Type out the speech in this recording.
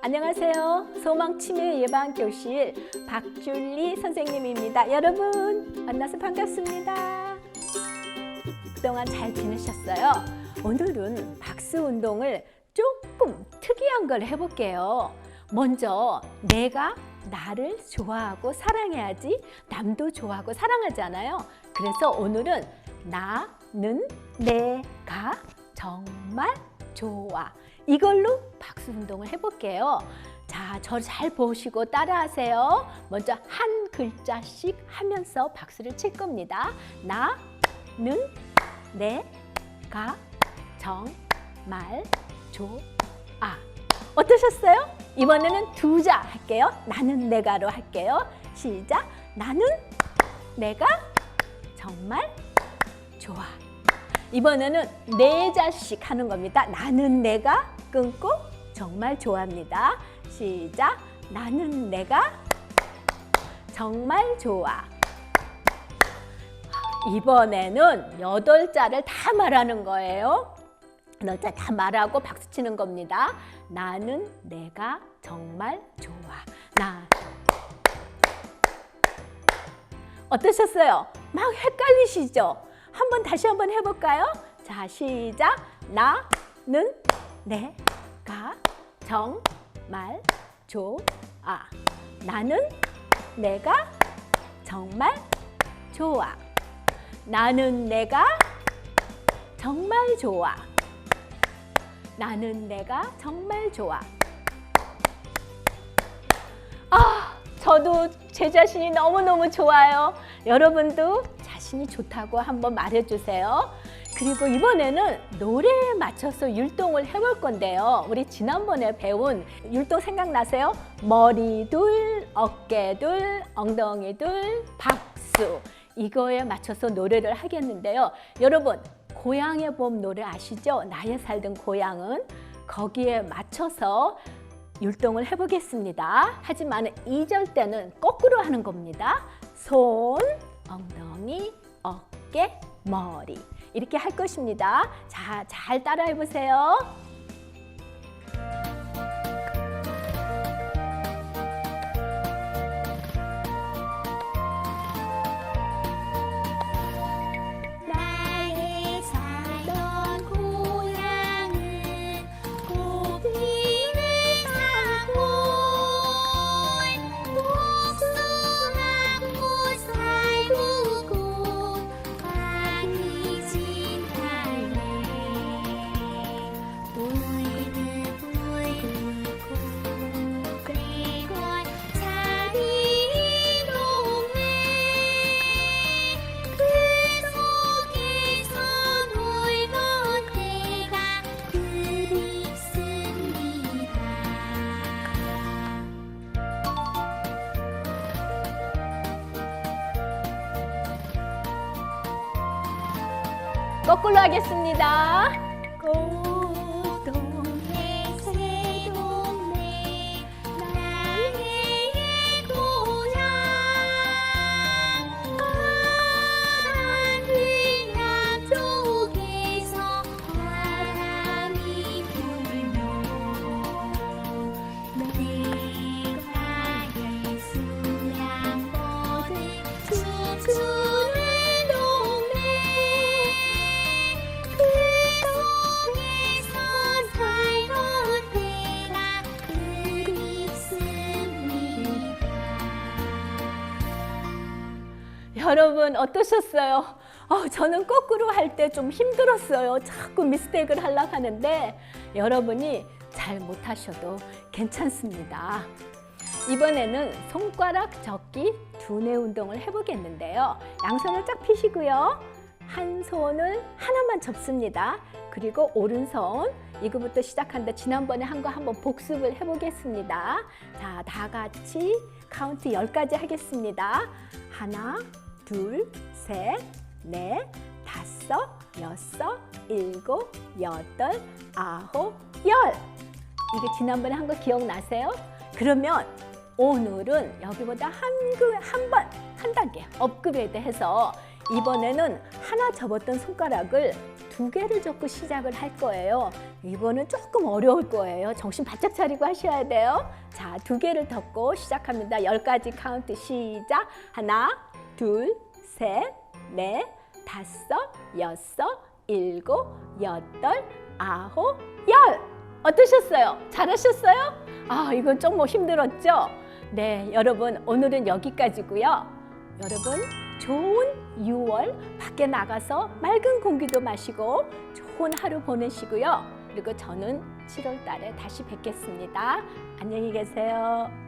안녕하세요. 소망치매 예방 교실 박줄리 선생님입니다. 여러분 만나서 반갑습니다. 그동안 잘 지내셨어요? 오늘은 박수 운동을 조금 특이한 걸 해볼게요. 먼저 내가 나를 좋아하고 사랑해야지 남도 좋아하고 사랑하잖아요. 그래서 오늘은 나는 내가 정말 좋아. 이걸로 박수 운동을 해볼게요. 자, 저 잘 보시고 따라하세요. 먼저 한 글자씩 하면서 박수를 칠 겁니다. 나 는 내 가 정말 좋아. 어떠셨어요? 이번에는 두 자 할게요. 나는 내가로 할게요. 시작. 나는 내가 정말 좋아. 이번에는 네 자씩 하는 겁니다. 나는 내가 끊고 정말 좋아합니다. 시작. 나는 내가 정말 좋아. 이번에는 여덟 자를 다 말하는 거예요. 여덟 자 다 말하고 박수 치는 겁니다. 나는 내가 정말 좋아. 나 어떠셨어요? 막 헷갈리시죠? 한번 다시 한번 해볼까요? 자, 시작. 나는 내가 정말 좋아. 나는 내가 정말 좋아. 나는 내가 정말 좋아. 나는 내가 정말 좋아. 아, 저도 제 자신이 너무너무 좋아요. 여러분도 자신이 좋다고 한번 말해주세요. 그리고 이번에는 노래에 맞춰서 율동을 해볼 건데요. 우리 지난번에 배운 율동 생각나세요? 머리 둘, 어깨 둘, 엉덩이 둘, 박수. 이거에 맞춰서 노래를 하겠는데요. 여러분, 고향의 봄 노래 아시죠? 나의 살던 고향은 거기에 맞춰서 율동을 해보겠습니다. 하지만 2절 때는 거꾸로 하는 겁니다. 손, 엉덩이, 어깨, 머리. 이렇게 할 것입니다. 자, 잘 따라해 보세요. 거꾸로 하겠습니다. 여러분 어떠셨어요? 어, 저는 거꾸로 할 때 좀 힘들었어요. 자꾸 미스테이크를 하려고 하는데 여러분이 잘 못하셔도 괜찮습니다. 이번에는 손가락 접기 두뇌 운동을 해보겠는데요. 양손을 쫙 펴시고요. 한 손을 하나만 접습니다. 그리고 오른손 이거부터 시작한다. 지난번에 한 거 한번 복습을 해보겠습니다. 자, 다 같이 카운트 10가지 하겠습니다. 하나, 둘, 셋, 넷, 다섯, 여섯, 일곱, 여덟, 아홉, 열. 이거 지난번에 한 거 기억나세요? 그러면 오늘은 여기보다 한, 그, 한 번, 한 단계 업그레이드 해서 이번에는 하나 접었던 손가락을 두 개를 접고 시작을 할 거예요. 이거는 조금 어려울 거예요. 정신 바짝 차리고 하셔야 돼요. 자, 두 개를 덮고 시작합니다. 열 가지 카운트 시작. 하나, 둘, 셋, 넷, 다섯, 여섯, 일곱, 여덟, 아홉, 열. 어떠셨어요? 잘하셨어요? 아, 이건 좀 뭐 힘들었죠? 네, 여러분 오늘은 여기까지고요. 여러분 좋은 6월 밖에 나가서 맑은 공기도 마시고 좋은 하루 보내시고요. 그리고 저는 7월 달에 다시 뵙겠습니다. 안녕히 계세요.